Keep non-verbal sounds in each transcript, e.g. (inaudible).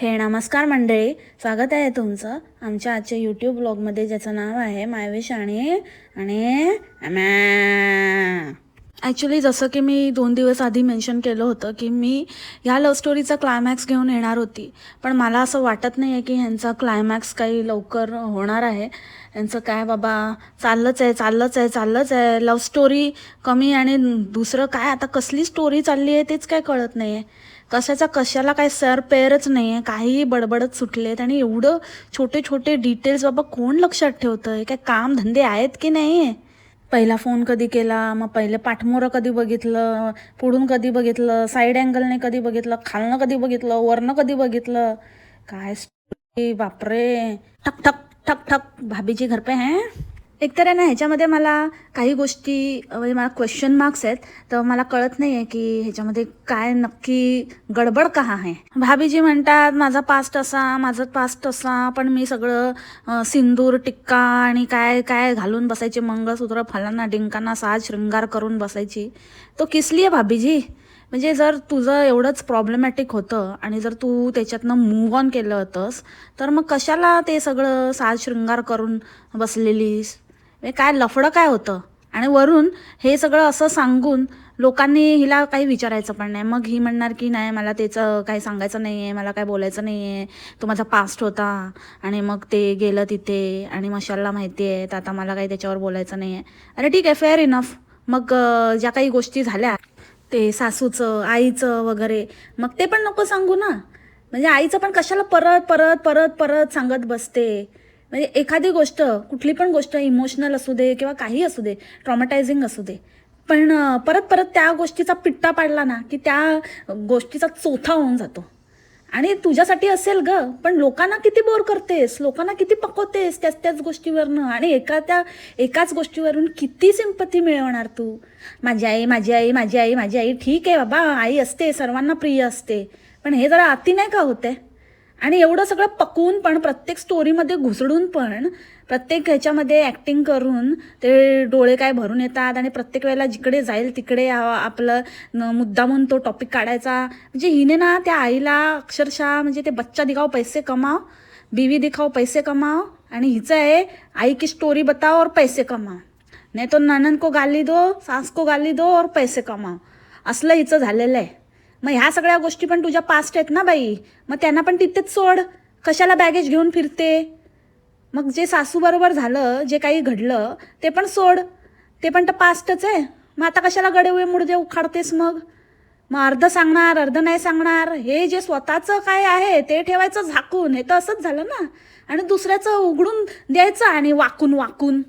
हे नमस्कार मंडळी स्वागत आहे तुमचं आमच्या आजच्या यूट्यूब ब्लॉगमध्ये ज्याचं नाव आहे मायवेश आणि आणि ॲक्च्युली जसं की मी दोन दिवस आधी मेन्शन केलं होतं की मी ह्या लव्ह स्टोरीचा क्लायमॅक्स घेऊन येणार होती. पण मला असं वाटत नाही आहे की ह्यांचा क्लायमॅक्स काही लवकर होणार आहे. यांचं काय बाबा चाललंच आहे चाललंच आहे चाललंच आहे. लव्ह स्टोरी कमी आणि दुसरं काय? आता कसली स्टोरी चालली आहे तेच काय कळत नाही आहे कशाचा कशाला काय सर पेरच नाही आहे काहीही बडबडत सुटलेत आणि एवढं छोटे छोटे डिटेल्स बाबा कोण लक्षात ठेवतं आहे काय काम धंदे आहेत की नाही आहे पहिला फोन कधी केला मग पहिले पाठमोरं कधी बघितलं पुढून कधी बघितलं साईड अँगलने कधी बघितलं खालनं कधी बघितलं वरनं कधी बघितलं? काय बापरे. ठक ठक ठक ठक. भाभीजी घर पे हैं? एकतर आहे ना ह्याच्यामध्ये मला काही गोष्टी म्हणजे मला क्वेश्चन मार्क्स आहेत तर मला कळत नाही आहे की ह्याच्यामध्ये काय नक्की गडबड का आहे. भाभीजी म्हणतात माझा पास्ट असा माझं पास्ट असा पण मी सगळं सिंदूर टिक्का आणि काय काय घालून बसायचे मंगळसूत्र फलांना डिंकांना साज शृंगार करून बसायची. तो किसली आहे भाभीजी? म्हणजे जर तुझं एवढंच प्रॉब्लेमॅटिक होतं आणि जर तू त्याच्यातनं मूव्ह ऑन केलं होतंस तर मग कशाला ते सगळं साज शृंगार करून बसलेलीस? म्हणजे काय लफडं काय होतं? आणि वरून हे सगळं असं सांगून लोकांनी हिला काही विचारायचं पण नाही. मग ही म्हणणार की नाही मला त्याचं काही सांगायचं नाही आहे मला काय बोलायचं नाही आहे तो माझा पास्ट होता आणि मग ते गेलं तिथे आणि मशालला माहिती आहे तर आता मला काही त्याच्यावर बोलायचं नाही आहे अरे ठीक आहे फेअर इनफ मग ज्या काही गोष्टी झाल्या ते सासूचं आईचं वगैरे मग ते पण नको सांगू ना. म्हणजे आईचं पण कशाला परत परत परत परत सांगत बसते? म्हणजे एखादी गोष्ट कुठली पण गोष्ट इमोशनल असू दे किंवा काही असू दे ट्रॉमॅटायझिंग असू दे पण परत परत त्या गोष्टीचा पिट्टा पाडला ना की त्या गोष्टीचा चोथा होऊन जातो. आणि तुझ्यासाठी असेल ग पण लोकांना किती बोर करतेस लोकांना किती पकवतेस त्याच त्याच गोष्टीवरनं आणि एका त्या एकाच गोष्टीवरून किती सिंपती मिळवणार तू? माझी आई माझी आई माझी आई माझी आई ठीक आहे बाबा आई असते सर्वांना प्रिय असते पण हे जरा अति नाही का होते आणि एवढं सगळं पकवून पण प्रत्येक स्टोरीमध्ये घुसडून पण प्रत्येक ह्याच्यामध्ये ॲक्टिंग करून ते डोळे काय भरून येतात आणि प्रत्येक वेळेला जिकडे जाईल तिकडे आपलं न- म्हणून तो टॉपिक काढायचा. म्हणजे हिने ना त्या आईला अक्षरशः म्हणजे ते बच्चा दिखाव पैसे कमाव बीवी दिखाव पैसे कमाव आणि हिचं आहे आई की स्टोरी बताओ और पैसे कमाव. नाही तो ननन को गाली दो सास को गाली दो और पैसे कमाव. असलं हिचं झालेलं आहे. मग ह्या सगळ्या गोष्टी पण तुझ्या पास्ट आहेत ना बाई? मग त्यांना पण तिथेच सोड. कशाला बॅगेज घेऊन फिरते? मग जे सासूबरोबर झालं जे काही घडलं ते पण सोड. ते पण तर पास्टच आहे. मग आता कशाला गडेवे मुडदे उखाडतेस मग? मग अर्ध सांगणार अर्ध नाही सांगणार हे जे स्वतःचं काय आहे ते ठेवायचं झाकून. हे तर असंच झालं ना. आणि दुसऱ्याचं उघडून द्यायचं आणि वाकून वाकून.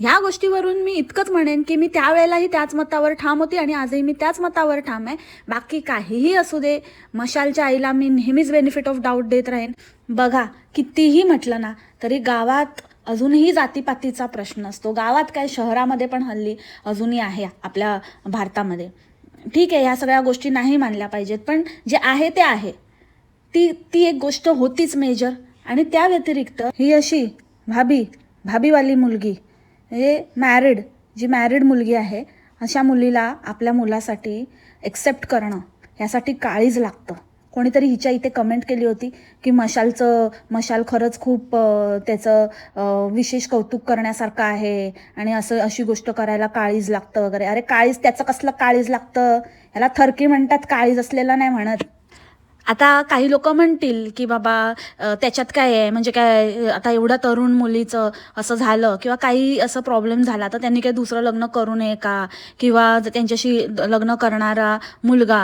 ह्या गोष्टीवरून मी इतकंच म्हणेन की मी त्यावेळेलाही त्याच मतावर ठाम होती आणि आजही मी त्याच मतावर ठाम आहे. बाकी काहीही असू दे मशालच्या आईला मी नेहमीच बेनिफिट ऑफ डाऊट देत राहीन. बघा कितीही म्हटलं ना तरी गावात अजूनही जातीपातीचा प्रश्न असतो. गावात काय शहरामध्ये पण हल्ली अजूनही आहे आपल्या भारतामध्ये. ठीक आहे ह्या सगळ्या गोष्टी नाही मानल्या पाहिजेत पण जे आहे ते आहे. ती ती एक गोष्ट होतीच मेजर आणि त्या व्यतिरिक्त ही अशी भाभी भाभीवाली मुलगी म्हणजे हे मॅरिड जी मॅरिड मुलगी आहे अशा मुलीला आपल्या मुलासाठी एक्सेप्ट करणं यासाठी काळीज लागतं. कोणीतरी हिच्या इथे कमेंट केली होती की मशालचं मशाल खरंच खूप त्याचं विशेष कौतुक करण्यासारखं आहे आणि असं अशी गोष्ट करायला काळीज लागतं वगैरे. अरे काळीज त्याचं कसलं काळीज लागतं? ह्याला थरकी म्हणतात काळीज असलेलं नाही म्हणत. आता काही लोक म्हणतील की बाबा त्याच्यात काय आहे? म्हणजे काय आता एवढ्या तरुण मुलीचं असं झालं किंवा काही असं प्रॉब्लेम झाला तर त्यांनी काही दुसरं लग्न करू नये का? किंवा त्यांच्याशी लग्न करणारा मुलगा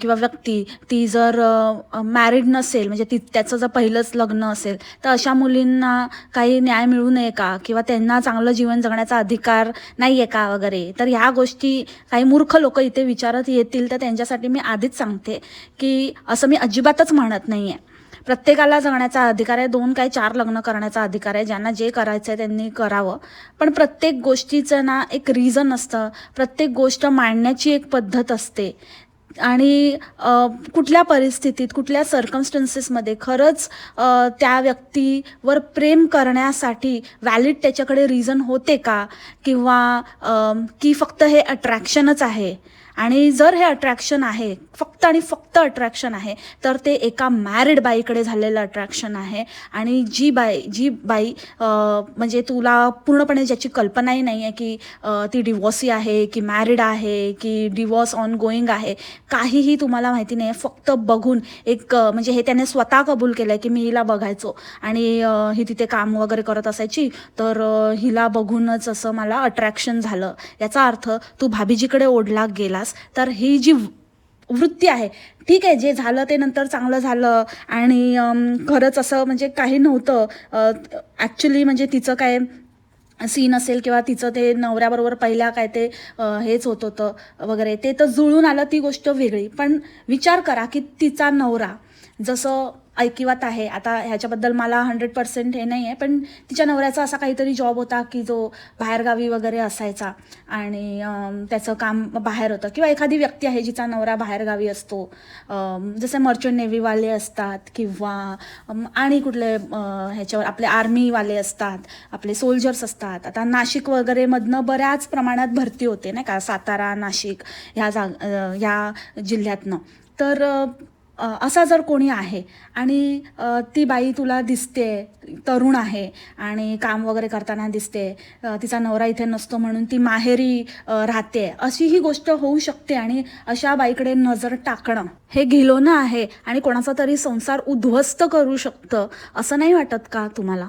किंवा व्यक्ती ती जर मॅरिड नसेल म्हणजे ती त्याचं जर पहिलंच लग्न असेल तर अशा मुलींना काही न्याय मिळू नये का? किंवा त्यांना चांगलं जीवन जगण्याचा अधिकार नाही आहे का वगैरे? तर ह्या गोष्टी काही मूर्ख लोक इथे विचारत येतील तर त्यांच्यासाठी मी आधीच सांगते की असं मी अजिबातच म्हणत नाही आहे प्रत्येकाला जगण्याचा अधिकार आहे दोन काय चार लग्न करण्याचा अधिकार आहे ज्यांना जे करायचं आहे त्यांनी करावं. पण प्रत्येक गोष्टीचं ना एक रिझन असतं प्रत्येक गोष्ट मांडण्याची एक पद्धत असते. आणि कुठल्या परिस्थितीत कुठल्या सर्कमस्टन्सेसमध्ये खरंच त्या व्यक्तीवर प्रेम करण्यासाठी व्हॅलिड त्याच्याकडे रिझन होते का? किंवा की फक्त हे अट्रॅक्शनच आहे? आणि जर हे अट्रॅक्शन आहे फक्त आणि फक्त अट्रॅक्शन आहे तर ते एका मॅरिड बाईकडे झालेलं अट्रॅक्शन आहे. आणि जी बाई जी बाई म्हणजे तुला पूर्णपणे ज्याची कल्पनाही नाही आहे की ती डिवॉर्सी आहे की मॅरिड आहे की डिवॉर्स ऑन गोईंग आहे काहीही तुम्हाला माहिती नाही. आहे फक्त बघून एक म्हणजे हे त्याने स्वतः कबूल केलं आहे की मी हिला बघायचो. आणि ही तिथे काम वगैरे करत असायची. तर हिला बघूनच असं मला अट्रॅक्शन झालं. याचा अर्थ तू भाभीजीकडे ओढला गेलास. तर ही जी वृत्ती आहे ठीक आहे जे झालं ते नंतर चांगलं झालं आणि खरंच असं म्हणजे काही नव्हतं. ॲक्च्युली म्हणजे तिचं काय सीन असेल किंवा तिचं ते नवऱ्याबरोबर पहिल्या काय ते हेच होत होतं वगैरे ते तर जुळून आलं ती गोष्ट वेगळी. पण विचार करा की तिचा नवरा जसं ऐकिवात आहे. आता ह्याच्याबद्दल मला हंड्रेड पर्सेंट हे नाही आहे पण तिच्या नवऱ्याचा असा काहीतरी जॉब होता की जो बाहेरगावी वगैरे असायचा आणि त्याचं काम बाहेर होतं. किंवा एखादी व्यक्ती आहे जिचा नवरा बाहेरगावी असतो. जसे मर्चंट नेव्हीवाले असतात किंवा आणि कुठले ह्याच्यावर आपले आर्मीवाले असतात आपले सोल्जर्स असतात. आता नाशिक वगैरेमधनं बऱ्याच प्रमाणात भरती होते नाही का? सातारा नाशिक ह्या जाग ह्या जिल्ह्यातनं. तर असा जर कोणी आहे आणि ती बाई तुला दिसते तरुण आहे आणि काम वगैरे करताना दिसते तिचा नवरा इथे नसतो म्हणून ती माहेरी राहते अशी ही गोष्ट होऊ शकते आणि अशा बाईकडे नजर टाकणं हे घिलोनं आहे आणि कोणाचा तरी संसार उद्ध्वस्त करू शकतं असं नाही वाटत का तुम्हाला?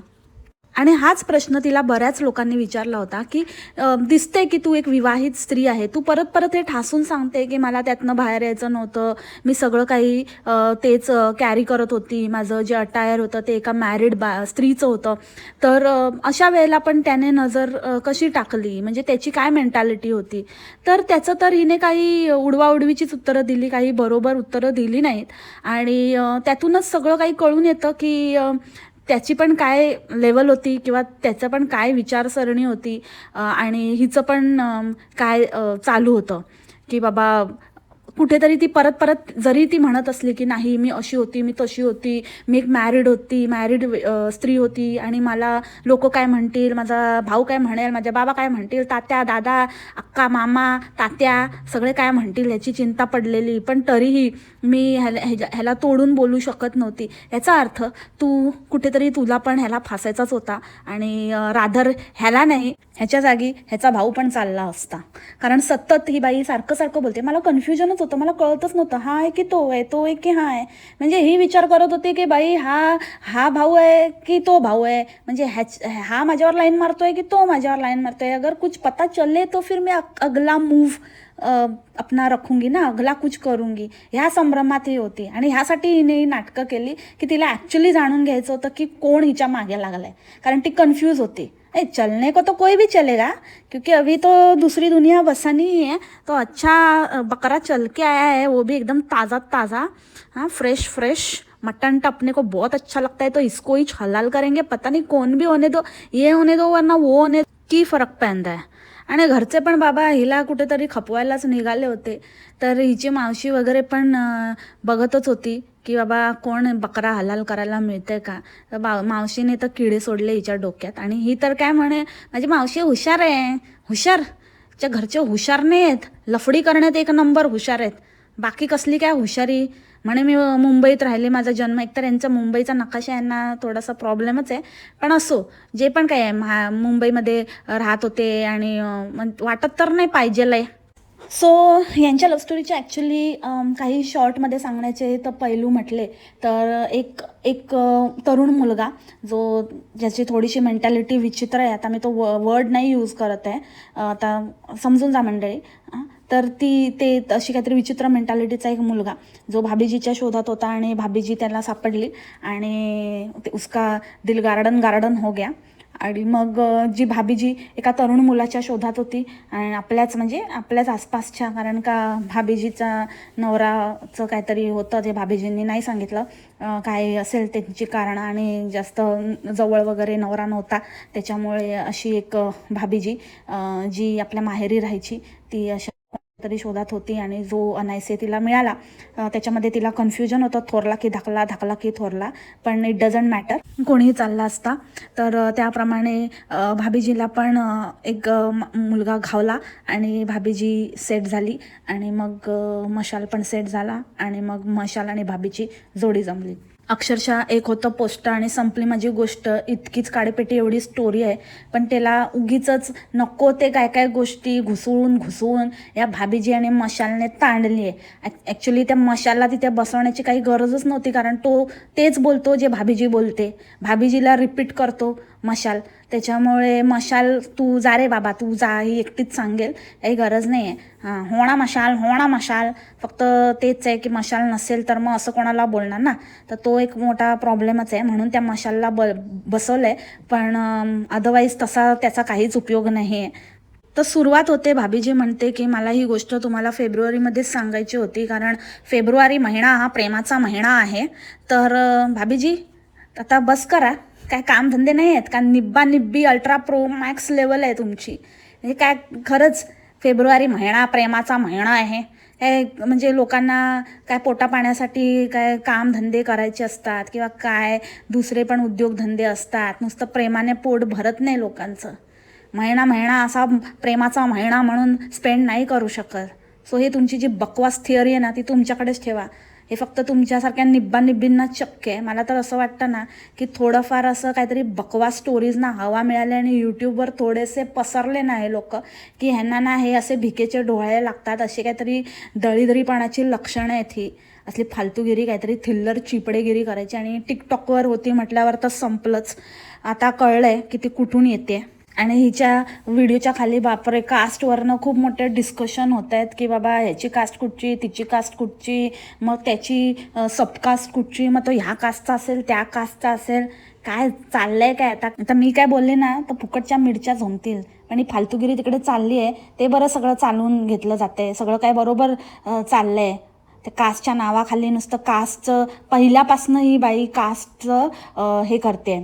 आणि हाच प्रश्न तिला बऱ्याच लोकांनी विचारला होता की दिसते की तू एक विवाहित स्त्री आहे. तू परत परत हे ठासून सांगते की मला त्यातनं बाहेर यायचं नव्हतं. मी सगळं काही तेच कॅरी करत होती. माझं जे अटायर होतं ते एका मॅरिड बा स्त्रीचं होतं. तर अशा वेळेला पण त्याने नजर कशी टाकली? म्हणजे त्याची काय मेंटॅलिटी होती? तर त्याचं तर हिने काही उडवाउडवीचीच उत्तरं दिली काही बरोबर उत्तरं दिली नाहीत. आणि त्यातूनच सगळं काही कळून येतं की त्याची पण काय लेवल होती किंवा त्याचं पण काय विचारसरणी होती आणि हिचं पण काय चालू होतं की बाबा कुठेतरी ती परत परत जरी ती म्हणत असली की नाही मी अशी होती मी तशी होती मी एक मॅरिड होती मॅरिड स्त्री होती आणि मला लोक काय म्हणतील माझा भाऊ काय म्हणेल माझ्या बाबा काय म्हणतील तात्या दादा अक्का मामा तात्या सगळे काय म्हणतील ह्याची चिंता पडलेली. पण तरीही मी ह्याला ह्याच्या- ह्याला तोडून बोलू शकत नव्हती. याचा अर्थ तू कुठेतरी तुला पण ह्याला फासायचाच होता आणि राधर ह्याला नाही ह्याच्या जागी ह्याचा भाऊ पण चालला असता. कारण सतत ही बाई सारखं सारखं बोलते. मला कन्फ्युजनच होतं. मला कळतच नव्हतं. हा आहे की तो आहे? तो आहे की हा आहे? म्हणजे ही विचार करत होती की बाई हा हा भाऊ आहे की तो भाऊ आहे? म्हणजे ह्याच हा माझ्यावर लाईन मारतोय की तो माझ्यावर लाईन मारतोय? अगर कुछ पता चले तो फिर मी अगला मूव अपना रखूंगी ना? अगला कुछ करूंगी. ह्या संभ्रमात ही होती. आणि ह्यासाठी हिने ही नाटकं केली की तिला ॲक्च्युली जाणून घ्यायचं होतं की कोण हिच्या मागे लागलाय. कारण ती कन्फ्यूज होती. ए चलने को तो कोई भी चलेगा क्योंकि अभी तो दूसरी दुनिया बसा नहीं है तो अच्छा बकरा चल के आया है वो भी एकदम ताज़ा ताज़ा हाँ फ्रेश फ्रेश मटन तो अपने को बहुत अच्छा लगता है तो इसको ही हलाल करेंगे पता नहीं कौन भी होने दो ये होने दो वरना वो होने की फरक पैदा है। आणि घरचे पण बाबा हिला कुठेतरी खपवायलाच निघाले होते तर हिची मावशी वगैरे पण बघतच होती की बाबा कोण बकरा हलाल करायला मिळते का? तर बा मावशीने तर किडे सोडले हिच्या डोक्यात. आणि ही तर काय म्हणे माझी मावशी हुशार आहे. हुशार? च्या घरचे हुशार नाही आहेत लफडी करण्यात एक नंबर हुशार आहेत. बाकी कसली काय हुशारी? म्हणे मी मुंबईत राहिले. माझा जन्म एकतर यांचा मुंबईचा नकाशा यांना थोडासा प्रॉब्लेमच आहे. पण असो जे पण काय आहे महा मुंबईमध्ये राहत होते आणि वाटत तर नाही पाहिजेल आहे सो यांच्या लव्ह स्टोरीचे ॲक्च्युली काही शॉर्टमध्ये सांगण्याचे तर पैलू म्हटले. तर एक एक तरुण मुलगा जो ज्याची थोडीशी मेंटॅलिटी विचित्र आहे आता मी तो व वर्ड नाही यूज करत आहे. आता समजून जा मंडळी. तर ती ते अशी काहीतरी विचित्र मेंटॅलिटीचा एक मुलगा जो भाभीजीच्या शोधात होता आणि भाभीजी त्याला सापडली आणि ते उसका दिल गार्डन गार्डन हो गया. आणि मग अ, जी भाभीजी एका तरुण मुलाच्या शोधात होती आणि आपल्याच म्हणजे आपल्याच आसपासच्या कारण का भाभीजीचा नवराचं काहीतरी होतं जे भाभीजींनी नाही सांगितलं. काय असेल त्यांची कारणं आणि जास्त जवळ वगैरे नवरा नव्हता त्याच्यामुळे अशी एक भाभीजी जी आपल्या माहेरी राहायची ती अशा तरी शोधात होती आणि जो अनायसे तिला मिळाला त्याच्यामध्ये तिला कन्फ्युजन होतं थोरला की धाकला धाकला की थोरला पण इट डझंट मॅटर कोणीही चालला असता तर त्याप्रमाणे भाभीजीला पण एक मुलगा घावला आणि भाभीजी सेट झाली आणि मग मशाल पण सेट झाला आणि मग मशाल आणि भाभीची जोडी जमली. अक्षरशः एक होतं पोस्ट आणि संपली माझी गोष्ट. इतकीच काडेपेटी एवढी स्टोरी आहे. पण त्याला उगीच नको ते काय काय गोष्टी घुसळून घुसळून. या भाभीजी आणि मशालने ताणली आहे. ॲक्च्युली त्या मशालला तिथे बसवण्याची काही गरजच नव्हती. कारण तो तेच बोलतो जे भाभीजी बोलते. भाभीजीला रिपीट करतो. मशाल. त्याच्यामुळे मशाल तू जा रे बाबा तू जा ही एकटीच सांगेल. काही गरज नाही आहे हां होणा मशाल होणा मशाल. फक्त तेच आहे की मशाल नसेल तर मग असं कोणाला बोलणार ना? तर तो एक मोठा प्रॉब्लेमच आहे. म्हणून त्या मशालला ब बसवलं आहे पण अदरवाईज तसा त्याचा काहीच उपयोग नाही आहे तर सुरुवात होते भाभीजी म्हणते की मला ही गोष्ट तुम्हाला फेब्रुवारीमध्येच सांगायची होती. कारण फेब्रुवारी महिना हा प्रेमाचा महिना आहे. तर भाभीजी आता बस करा. काय कामधंदे नाही आहेत. का निब्बा निब्बी अल्ट्रा प्रो मॅक्स लेवल आहे तुमची. हे काय खरंच फेब्रुवारी महिना प्रेमाचा महिना आहे. हे म्हणजे लोकांना काय पोटा पाण्यासाठी काय कामधंदे करायचे असतात किंवा काय दुसरे पण उद्योगधंदे असतात. नुसतं प्रेमाने पोट भरत नाही लोकांचं. महिना महिना असा प्रेमाचा महिना म्हणून स्पेंड नाही करू शकत. सो हे तुमची जी बकवास थिअरी आहे ना ती तुमच्याकडेच ठेवा. हे फक्त तुमच्यासारख्या निब्बा निब्बींना शक्य आहे. मला तर असं वाटतं ना की थोडंफार असं काहीतरी बकवास स्टोरीज ना हवा मिळाली आणि यूट्यूबवर थोडेसे पसरले ना हे लोक की ह्यांना ना हे असे भिकेचे डोळे लागतात असे काहीतरी दळीदरीपणाची लक्षणं आहेत ही. असली फालतूगिरी काहीतरी थिल्लर चिपडेगिरी करायची आणि टिकटॉकवर होती म्हटल्यावर तर संपलंच. आता कळलंय की ती कुठून येते. आणि हिच्या व्हिडिओच्या खाली बापरे कास्टवरनं खूप मोठे डिस्कशन होत आहेत की बाबा ह्याची कास्ट कुठची तिची कास्ट कुठची मग त्याची सबकास्ट कुठची मग तो ह्या कास्टचा असेल त्या कास्टचा असेल. काय चाललंय काय आता? आता मी काय बोलले ना तर फुकटच्या मिरच्या झोमतील पण ही फालतूगिरी तिकडे चालली आहे ते बरं सगळं चालवून घेतलं जाते सगळं काय बरोबर चाललं चाललंय. त्या कास्टच्या नावाखाली नुसतं कास्टचं पहिल्यापासनं ही बाई कास्टचं हे करते.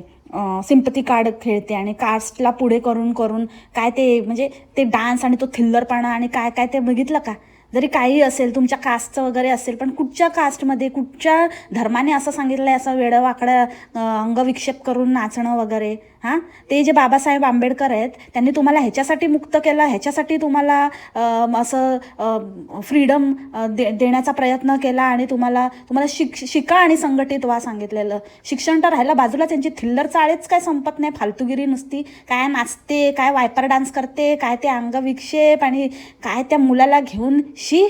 सिम्पती कार्ड खेळते आणि कास्टला पुढे करून करून काय ते म्हणजे ते डान्स आणि तो थिल्लरपणा आणि काय काय ते बघितलं का? जरी काही असेल तुमच्या कास्टचं वगैरे असेल पण कुठच्या कास्टमध्ये कुठच्या धर्माने असं सांगितलं आहे असं वेडं वाकडं अंगविक्षेप करून नाचणं वगैरे? हां? ते जे बाबासाहेब आंबेडकर आहेत त्यांनी तुम्हाला ह्याच्यासाठी मुक्त केलं ह्याच्यासाठी तुम्हाला असं फ्रीडम दे देण्याचा प्रयत्न केला आणि तुम्हाला तुम्हाला शिक शिका आणि संघटित व्हा सांगितलेलं. शिक्षण तर राहिलं बाजूला त्यांची थिल्लर चाळेच काय संपत नाही फालतूगिरी नुसती. काय नाचते काय वायपर डान्स करते काय ते अंगविक्षेप आणि काय त्या मुलाला घेऊन शी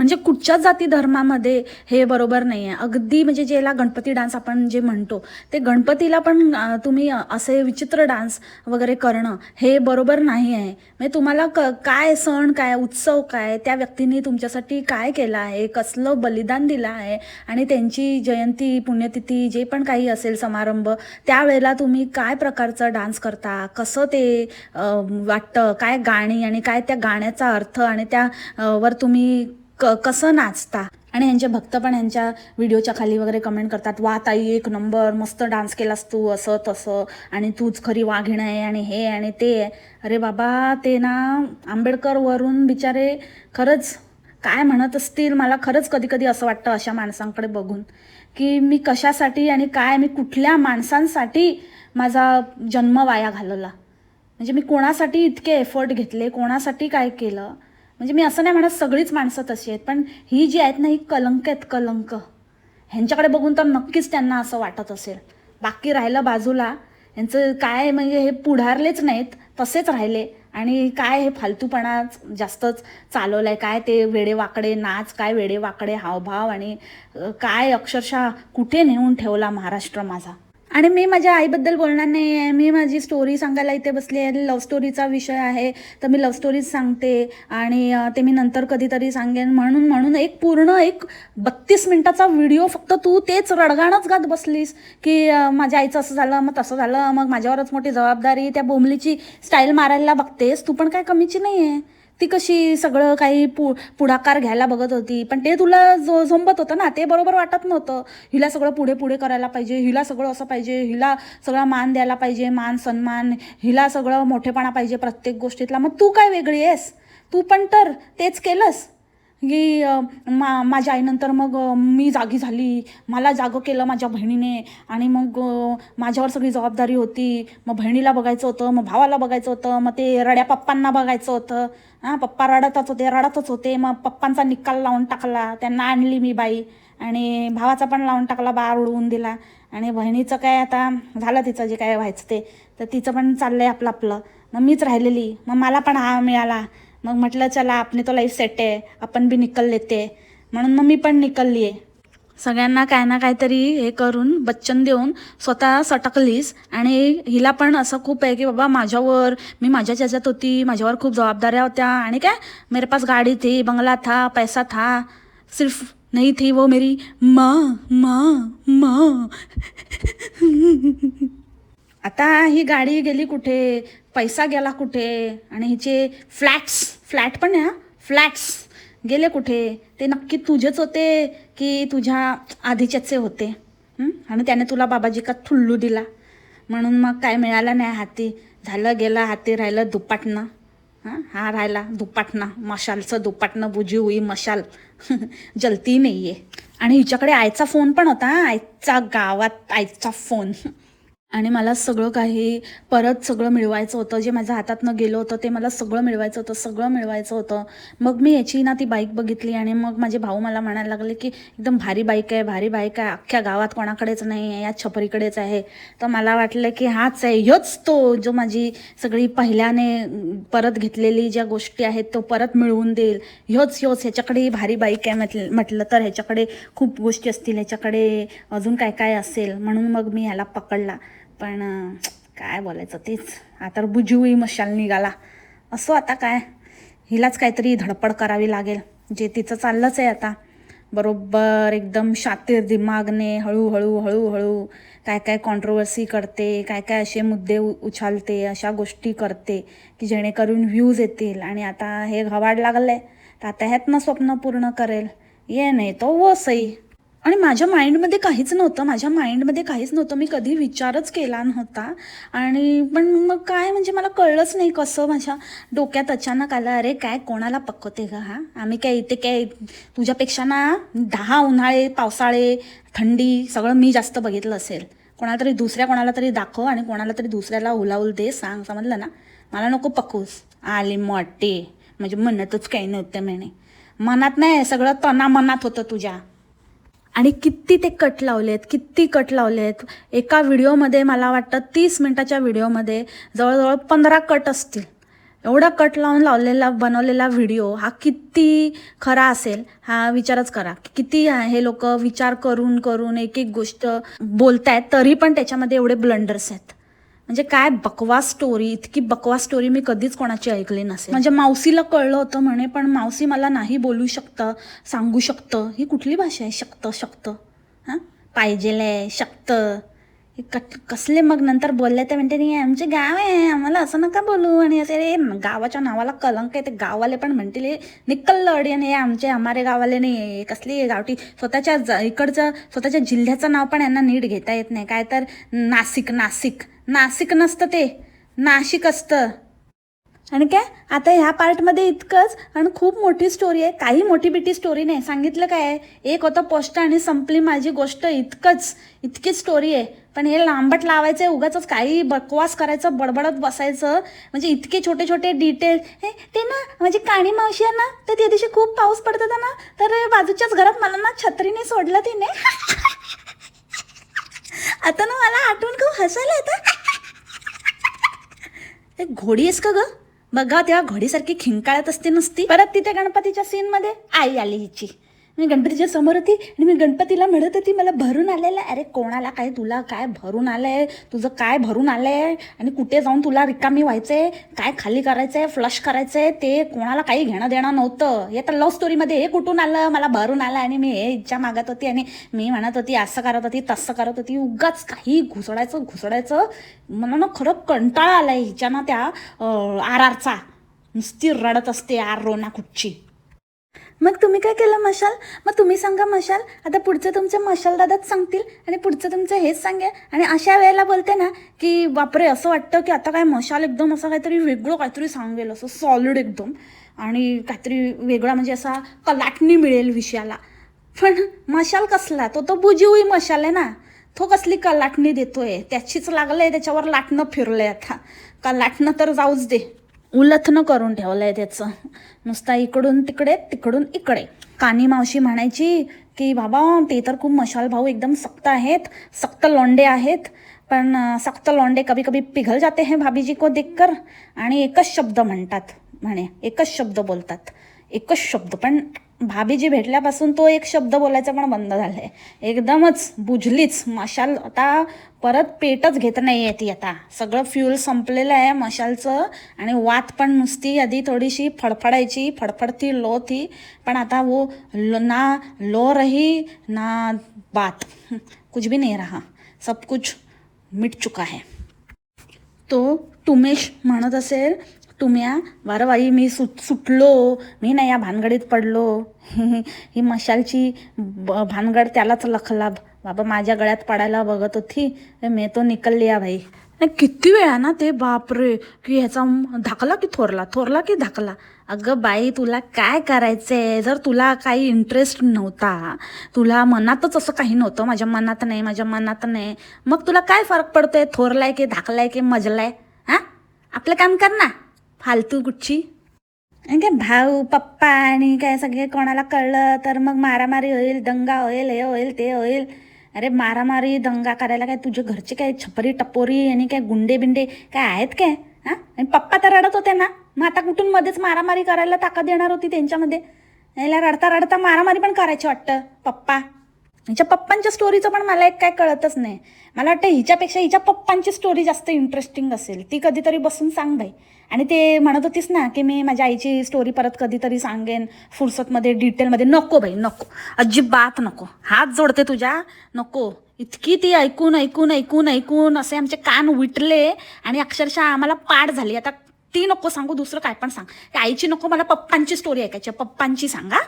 म्हणजे कुठच्याच जाती धर्मामध्ये हे बरोबर नाही आहे अगदी म्हणजे ज्याला गणपती डान्स आपण जे म्हणतो ते गणपतीला पण तुम्ही असे विचित्र डान्स वगैरे करणं हे बरोबर नाही आहे म्हणजे तुम्हाला क काय सण काय उत्सव काय त्या व्यक्तीने तुमच्यासाठी काय केलं आहे कसलं बलिदान दिलं आहे आणि त्यांची जयंती पुण्यतिथी जे पण काही असेल समारंभ त्यावेळेला तुम्ही काय प्रकारचं डान्स करता? कसं ते वाटतं? काय गाणी आणि काय त्या गाण्याचा अर्थ आणि त्या वर तुम्ही क कसं नाचता? आणि यांचे भक्त पण यांच्या व्हिडिओच्या खाली वगैरे कमेंट करतात वा ताई एक नंबर मस्त डान्स केलास तू असं तसं. आणि तूच खरी वाघिण आहे आणि हे आणि ते आहे. अरे बाबा ते ना आंबेडकर वरून बिचारे खरंच काय म्हणत असतील? मला खरंच कधी कधी असं वाटतं अशा माणसांकडे बघून की मी कशासाठी आणि काय मी कुठल्या माणसांसाठी माझा जन्म वाया घालवला? म्हणजे मी कोणासाठी इतके एफर्ट घेतले? कोणासाठी काय केलं? म्हणजे मी असं नाही म्हणत सगळीच माणसं तशी आहेत पण ही जी आहेत ना ही कलंक आहेत कलंक. ह्यांच्याकडे बघून तर नक्कीच त्यांना असं वाटत असेल. बाकी राहिलं बाजूला यांचं काय म्हणजे हे पुढारलेच नाहीत तसेच राहिले. आणि काय हे फालतूपणा जास्तच चालवलं आहे काय ते वेडेवाकडे नाच काय वेडेवाकडे हावभाव आणि काय अक्षरशः कुठे नेऊन ठेवला महाराष्ट्र माझा? आणि मी माझ्या आईबद्दल बोलणार नाही आहे मी माझी स्टोरी सांगायला इथे बसली आहे. लव्ह स्टोरीचा विषय आहे. तर मी लव्ह स्टोरीज सांगते आणि ते मी नंतर कधीतरी सांगेन. म्हणून म्हणून एक पूर्ण एक बत्तीस मिनटाचा व्हिडिओ फक्त तू तेच रडगाणच गात बसलीस की माझ्या आईचं असं झालं मग तसं झालं मग माझ्यावरच मोठी जबाबदारी त्या बोमलीची स्टाईल मारायला बघतेस. तू पण काय कमीची नाही आहे ती कशी सगळं काही पु पुढाकार घ्यायला बघत होती. पण ते तुला जो झोंबत होतं ना ते बरोबर वाटत नव्हतं. हिला सगळं पुढे पुढे करायला पाहिजे हिला सगळं असं पाहिजे हिला सगळा मान द्यायला पाहिजे मान सन्मान हिला सगळं मोठेपणा पाहिजे प्रत्येक गोष्टीतला. मग तू काय वेगळी आहेस? तू पण तर तेच केलंस. की मा माझ्या आईनंतर मग मी जागी झाली मला जागं केलं माझ्या बहिणीने. आणि मग माझ्यावर सगळी जबाबदारी होती. मग बहिणीला बघायचं होतं मग भावाला बघायचं होतं मग ते रड्या पप्पांना बघायचं होतं. हां पप्पा रडतच होते रडतच होते. मग पप्पांचा निकाल लावून टाकला. त्यांना आणली मी बाई. आणि भावाचा पण लावून टाकला बार उडवून दिला. आणि बहिणीचं काय आता झालं तिचं जे काय व्हायचं ते. तर तिचं पण चाललंय आपलं आपलं. मग मीच राहिलेली. मग मला पण हा मिळाला. मग म्हटलं चला आपली तो लाईफ सेट आहे. आपण बी निकल लेते. म्हणून मग मी पण निकलली आहे सगळ्यांना काय ना काहीतरी हे करून बच्चन देऊन स्वतः सटकलीस. आणि हिला पण असं खूप आहे की बाबा माझ्यावर मी माझ्या ज्याच्यात होती माझ्यावर खूप जबाबदाऱ्या होत्या. आणि काय मेरे पास गाडी थी बंगला था पैसा था. सिर्फ नहीं थी वो मेरी माँ माँ माँ. आता ही गाडी गेली कुठे? पैसा गेला कुठे? आणि हिचे फ्लॅट्स फ्लॅट पण आहे हा. फ्लॅट्स गेले कुठे? ते नक्की तुझेच होते की तुझ्या आधीच्याचे होते? आणि त्याने तुला बाबाजी का थुल्लू दिला? म्हणून मग काय मिळालं नाही हाती? झालं गेलं हाती राहिलं दुपाटणं. हां? हा राहिला दुपाटणं. मशालचं दुपाटणं बुजी हुई मशाल. (laughs) जलती नाही आहे आणि हिच्याकडे आईचा फोन पण होता आईचा गावात आईचा फोन. आणि मला सगळं काही परत सगळं मिळवायचं होतं जे माझ्या हातातनं गेलं होतं ते मला सगळं मिळवायचं होतं सगळं मिळवायचं होतं. मग मी याची ना ती बाईक बघितली आणि मग माझे भाऊ मला म्हणायला लागले की एकदम भारी बाईक आहे भारी बाईक आहे. अख्ख्या गावात कोणाकडेच नाही आहे या छपरीकडेच आहे. तर मला वाटलं की हाच आहे ह्योच तो जो माझी सगळी पहिल्याने परत घेतलेली ज्या गोष्टी आहेत तो परत मिळवून देईल. ह्योच ह्योच ह्याच्याकडे भारी बाईक आहे म्हटलं म्हटलं तर ह्याच्याकडे खूप गोष्टी असतील ह्याच्याकडे अजून काय काय असेल. म्हणून मग मी ह्याला पकडला. पण काय बोलायचं तेच. आता बुजूही मशाल निघाला. असो आता काय. हिलाच काहीतरी धडपड करावी लागेल. जे तिचं चाललंच आहे आता. बरोबर एकदम शातीर दिमागने हळूहळू हळूहळू काय काय कॉन्ट्रोवर्सी करते काय काय असे मुद्दे उ- उछालते अशा गोष्टी करते की जेणेकरून व्ह्यूज येतील. आणि आता हे घवाड लागलंय. तर आता ह्यातनं स्वप्न पूर्ण करेल. ये नाही तो वो सई आणि माझ्या माइंडमध्ये काहीच नव्हतं. माझ्या माइंडमध्ये काहीच नव्हतं. मी कधी विचारच केला नव्हता. आणि पण मग काय म्हणजे मला कळलंच नाही कसं माझ्या डोक्यात अचानक आलं अरे काय कोणाला पकवते का हा? आम्ही काय इथे काय तुझ्यापेक्षा ना दहा उन्हाळे पावसाळे थंडी सगळं मी जास्त बघितलं असेल. कोणाला तरी दुसऱ्या कोणाला तरी दाखव आणि कोणाला तरी दुसऱ्याला उलाऊल दे सांग. समजलं ना? मला नको पकूस आले मोठे. म्हणजे म्हणतच काही नव्हतं म्हणे. मनात नाही सगळं तना मनात होतं तुझ्या. आणि किती ते कट लावलेत किती कट लावलेत. एका व्हिडिओमध्ये मला वाटतं तीस मिनटाच्या व्हिडिओमध्ये जवळजवळ पंधरा कट असतील. एवढा कट लावून लावलेला बनवलेला व्हिडिओ हा किती खरा असेल हा विचारच करा. किती हे लोक विचार करून करून एक एक गोष्ट बोलतायत तरी पण त्याच्यामध्ये एवढे ब्लंडर्स आहेत. म्हणजे काय बकवास स्टोरी इतकी बकवास स्टोरी मी कधीच कोणाची ऐकली नसेल. म्हणजे मावसीला कळलं होतं म्हणे पण मावसी मला नाही बोलू शकतं सांगू शकतं. ही कुठली भाषा आहे? शकतं शक्त. हां? पाहिजेल आहे शक्त. हे कसले मग नंतर बोलले ते म्हणते नाही आमचे गाव आहे आम्हाला असं नका बोलू. आणि असे रे गावाच्या नावाला कलंक आहे ते गाववाले पण म्हणतील निकल लढी आणि हे आमचे हमारे गावाले नाही आहे कसली गावठी? स्वतःच्या ज- इकडचं स्वतःच्या जिल्ह्याचं नाव पण यांना नीट घेता येत नाही. काय तर नाशिक नाशिक नाशिक नसतं ते. नाशिक असतं. आणि काय? आता ह्या पार्टमध्ये इतकंच आणि खूप मोठी स्टोरी आहे. काही मोठी बिटी स्टोरी नाही. सांगितलं काय आहे? एक होतं पोस्ट आणि संपली माझी गोष्ट. इतकंच. इतकीच स्टोरी आहे. पण हे लांबट लावायचं आहे उगाच काही बकवास करायचं बडबडत बसायचं. म्हणजे इतके छोटे छोटे डिटेल हे ते ना माझी काणी मावशी आहे ना तर त्या दिवशी खूप पाऊस पडत होता ना तर बाजूच्याच घरात मला ना छत्रीने सोडलं तिने. (laughs) आता ना मला आठवण खूप हसायला येतं. ए, घोडी आहेस का ग? बघा तेव्हा घोडीसारखी खिंकाळत असते नसती. परत तिथे गणपतीच्या सीन मध्ये आई आली हिची. मी गणपतीच्या समोर होती आणि मी गणपतीला म्हणत होती मला भरून आलेलं आहे. अरे कोणाला काय? तुला काय भरून आलं आहे तुझं काय भरून आलं आहे आणि कुठे जाऊन तुला रिकामी व्हायचं आहे काय खाली करायचं आहे फ्लश करायचं आहे ते कोणाला काही घेणं देणं नव्हतं. हे तर लव्ह स्टोरीमध्ये हे कुठून आलं? मला भरून आलं आणि मी हे इच्छा मागत होती आणि मी म्हणत होती असं करत होती तसं करत होती. उगाच काही घुसडायचं घुसडायचं. मला ना खरं कंटाळा आलाय हिच्या ना त्या आर आरचा नुसती रडत असते आर रोना कुठची. मग तुम्ही काय केलं मशाल? मग तुम्ही सांगा मशाल. आता पुढचं तुमचं मशाल दादाच सांगतील आणि पुढचं तुमचं हेच सांगा आणि अशा वेळेला बोलते ना की बापरे असं वाटतं की आता काय मशाल एकदम असं काहीतरी वेगळं काहीतरी सांगेल असं सॉलिड एकदम. आणि काहीतरी वेगळा म्हणजे असा कलाटणी मिळेल विषयाला. पण मशाल कसला? तो तो बुजीवी मशाल आहे ना. तो कसली कलाटणी देतोय? त्याचीच लागलंय त्याच्यावर लाटणं फिरलंय आता. का लाटणं तर जाऊच दे. उलथनं करून ठेवलंय त्याचं. नुसता इकडून तिकडे तिकडून इकडे. कानी मावशी म्हणायची की बाबा ते तर खूप मशाल भाऊ एकदम सक्त आहेत सक्त लोंडे आहेत पण सक्त लोंडे कभी कभी पिघल जाते हैं भाभीजी को देखकर. आणि एकच शब्द म्हणतात म्हणे एकच शब्द बोलतात. एकच शब्द पण भाभीजी भेटल्यापासून तो एक शब्द बोलायचा पण बंद झालाय. एकदमच बुजलीच मशाल आता परत पेटच घेत नाही आहे ती आता. सगळं फ्यूल संपलेलं आहे मशालचं आणि वात पण नुसती आधी थोडीशी फडफडायची फडफडती लो थी पण आता वो लो- ना लो रही ना बात. कुछ भी नहीं रहा. सब कुछ मिट चुका है. तो तुमेश म्हणत असेल तुम्ही बरं बाई मी सुट सुटलो. मी नाही या भानगडीत पडलो. (laughs) ही मशालची ब- भानगड त्यालाच लखला. बाबा माझ्या गळ्यात पडायला बघत होती. मी तो निकलली या भाई नाही किती वेळा ना ते? बापरे. की ह्याचा धाकला की थोरला? थोरला की धाकला अगं बाई तुला काय करायचंय? जर तुला काही इंटरेस्ट नव्हता तुला मनातच असं काही नव्हतं. माझ्या मनात नाही माझ्या मनात नाही. मग तुला काय फरक पडतोय? थोरलाय की धाकलाय की मजलाय? हा? आपलं काम कर ना. फालतू कुठची आणि काय भाऊ पप्पा आणि काय सगळे कोणाला कळलं तर मग मारामारी होईल दंगा होईल हे होईल ते होईल. अरे मारामारी दंगा करायला काय तुझे घरचे काय छपरी टपोरी आणि काय गुंडे बिंडे काय आहेत काय? हां? आणि पप्पा तर रडत होते ना. मग आता कुठून मध्येच मारामारी करायला ताकद येणार होती त्यांच्यामध्ये? याला रडता रडता मारामारी पण करायची वाटतं. पप्पा. हिच्या पप्पांच्या स्टोरीचं पण मला एक काय कळतच नाही. मला वाटतं हिच्यापेक्षा हिच्या पप्पांची स्टोरी जास्त इंटरेस्टिंग असेल. ती कधीतरी बसून सांग बाई. आणि ते म्हणत होतीस ना की मी माझ्या आईची स्टोरी परत कधीतरी सांगेन. फुरसतमध्ये डिटेलमध्ये नको बाई नको. अजिबात नको. हात जोडते तुझ्या. नको. इतकी ती ऐकून ऐकून ऐकून ऐकून असे आमचे कान विटले आणि अक्षरशः आम्हाला पाठ झाली. आता ती नको सांगू दुसरं काय पण सांग. आईची नको मला पप्पांची स्टोरी ऐकायची पप्पांची सांगा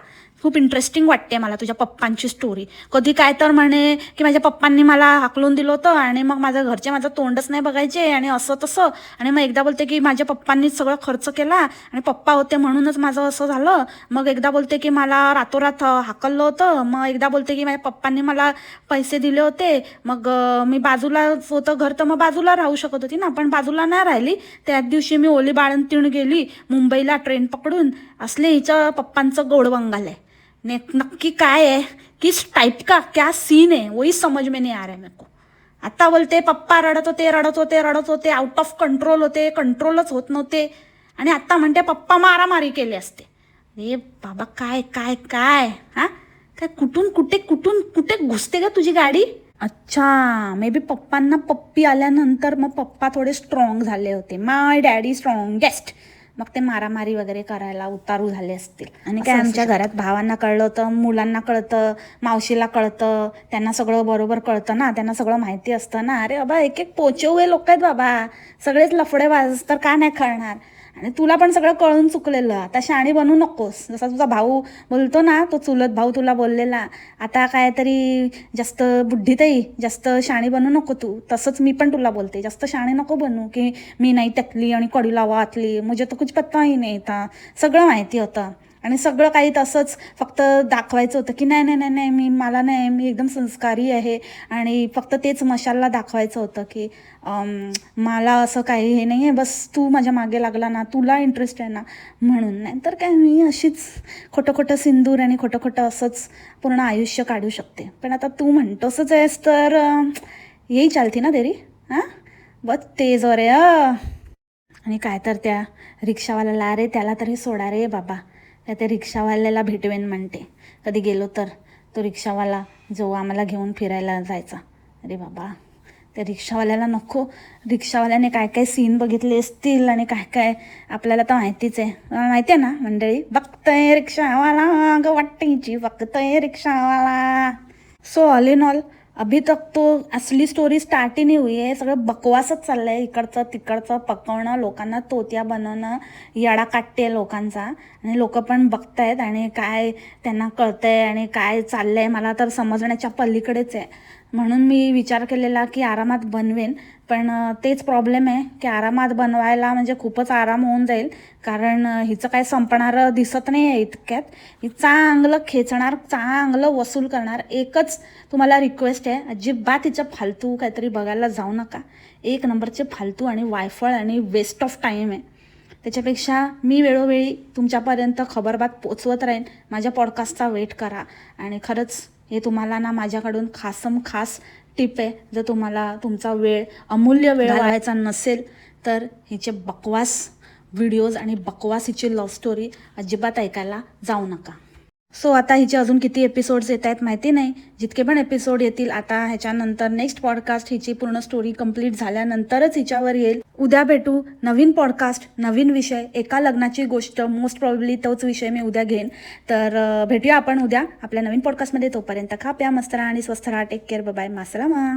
खूप इंटरेस्टिंग वाटते मला तुझ्या पप्पांची स्टोरी कधी काय तर म्हणे की माझ्या पप्पांनी मला हाकलून दिलं होतं आणि मग माझ्या घरचे माझं तोंडच नाही बघायचे आणि असं तसं. आणि मग एकदा बोलते की माझ्या पप्पांनीच सगळं खर्च केला आणि पप्पा होते म्हणूनच माझं असं झालं. मग एकदा बोलते की मला रातोरात हाकललं होतं. मग एकदा बोलते की माझ्या पप्पांनी मला पैसे दिले होते. मग मी बाजूला होतं घर तर मग बाजूला राहू शकत होती ना. पण बाजूला नाही राहिली. त्याच दिवशी मी ओली बाळंतीण गेली मुंबईला ट्रेन पकडून. असले हिच्या पप्पांचं गोडबंगाल आहे. ने नक्की काय आहे? किस टाइप का? क्या सीन है वही समझ में नहीं आ रहा है मेरे को. आता बोलते पप्पा रडत होते रडत होते रडत होते आउट ऑफ कंट्रोल होते कंट्रोलच होत नव्हते. आणि आता म्हणते पप्पा मारामारी केली असते. अरे बाबा काय काय काय? हा? काय कुठून कुठे कुठून कुठे घुसते का तुझी गाडी? अच्छा मे बी पप्पांना पप्पी आल्यानंतर मग पप्पा थोडे स्ट्रॉंग झाले होते. माय डॅडी स्ट्रॉंगेस्ट मग ते मारामारी वगैरे करायला उतारू झाले असतील. आणि काय आमच्या घरात भावांना कळलं होतं मुलांना कळतं मावशीला कळतं त्यांना सगळं बरोबर कळतं ना त्यांना सगळं माहिती असतं ना. अरे बाबा एक एक पोचे हुए लोक आहेत बाबा. सगळेच लफडेबाज तर का नाही कळणार? आणि तुला पण सगळं कळून चुकलेलं. आता शाणी बनू नकोस. जसा तुझा भाऊ बोलतो ना तो चुलत भाऊ तुला बोललेला आता काय तरी जास्त बुद्धीतही जास्त शाणी बनू नको तू. तसंच मी पण तुला बोलते. जास्त शाणी नको बनू की मी नाही त्यातली आणि कडी लावा आतली. म्हणजे तो कुछ पत्ताही नाही था. सगळं माहिती होतं. आणि सगळं काही तसंच फक्त दाखवायचं होतं की नाही नाही नाही नाही मी मला नाही मी एकदम संस्कारी आहे. आणि फक्त तेच मशालला दाखवायचं होतं की मला असं काही हे नाही आहे बस तू माझ्या मागे लागला ना तुला इंटरेस्ट आहे ना म्हणून. नाही तर काय मी अशीच खोटं खोटं सिंदूर आणि खोटं खोटं असंच पूर्ण आयुष्य काढू शकते. पण आता तू म्हणतोसच आहेस तर येई चालती ना तेरी हां? बस तेज अरे आणि काय तर त्या रिक्षावाल्याला अरे त्याला तरी सोडा रे बाबा. नाही त्या रिक्षावाल्याला भेटवेन म्हणते. कधी गेलो तर तो रिक्षावाला जो आम्हाला घेऊन फिरायला जायचा. अरे बाबा. त्या रिक्षावाल्याला नको. रिक्षावाल्याने काय काय सीन बघितले असतील आणि काय काय आपल्याला तर माहितीच आहे. माहिती आहे ना मंडळी? बघतंय रिक्षावाला ग वाटतीची बघतंय रिक्षावाला. सो ऑल इन ऑल अभी तक तो असली स्टोरी स्टार्ट ही नाही हुई आहे. सगळं बकवासच चाललंय. इकडचं तिकडचं पकवणं लोकांना तोत्या बनवणं येडा काटते लोकांचा. आणि लोक पण बघतायत आणि काय त्यांना कळतंय आणि काय चाललंय. मला तर समजण्याच्या पलीकडेच आहे. म्हणून मी विचार केलेला की आरामात बनवेन. पण तेच प्रॉब्लेम आहे की आरामात बनवायला म्हणजे खूपच आराम होऊन जाईल. कारण हिचं काय संपणारं दिसत नाही आहे इतक्यात. ही चांगलं खेचणार चांगलं वसूल करणार एकच तुम्हाला रिक्वेस्ट आहे. अजिबात हिचं फालतू काहीतरी बघायला जाऊ नका. एक नंबरचे फालतू आणि वायफळ आणि वेस्ट ऑफ टाईम आहे. त्याच्यापेक्षा मी वेळोवेळी तुमच्यापर्यंत खबरबात पोचवत राहीन. माझ्या पॉडकास्टचा वेट करा. आणि खरंच हे तुम्हाला ना माझ्याकडून खासम खास टिप आहे जर तुम्हाला तुमचा वेळ अमूल्य वेळ घालवायचा नसेल तर हिचे बकवास व्हिडिओज आणि बकवास हिची लव्ह स्टोरी अजिबात ऐकायला जाऊ नका. सो आता हिचे अजून किती एपिसोड्स येत आहेत माहिती नाही. जितके पण एपिसोड येतील आता ह्याच्यानंतर नेक्स्ट पॉडकास्ट हिची पूर्ण स्टोरी कंप्लीट झाल्यानंतरच हिच्यावर येईल. उद्या भेटू नवीन पॉडकास्ट नवीन विषय. एका लग्नाची गोष्ट मोस्ट प्रॉब्ली तोच विषय मी उद्या घेईन. तर भेटूया आपण उद्या. आपल्या नवीन पॉडकास्टमध्ये तोपर्यंत खा प्या मस्त राहा आणि स्वस्थ राहा. Take care bye मासरामा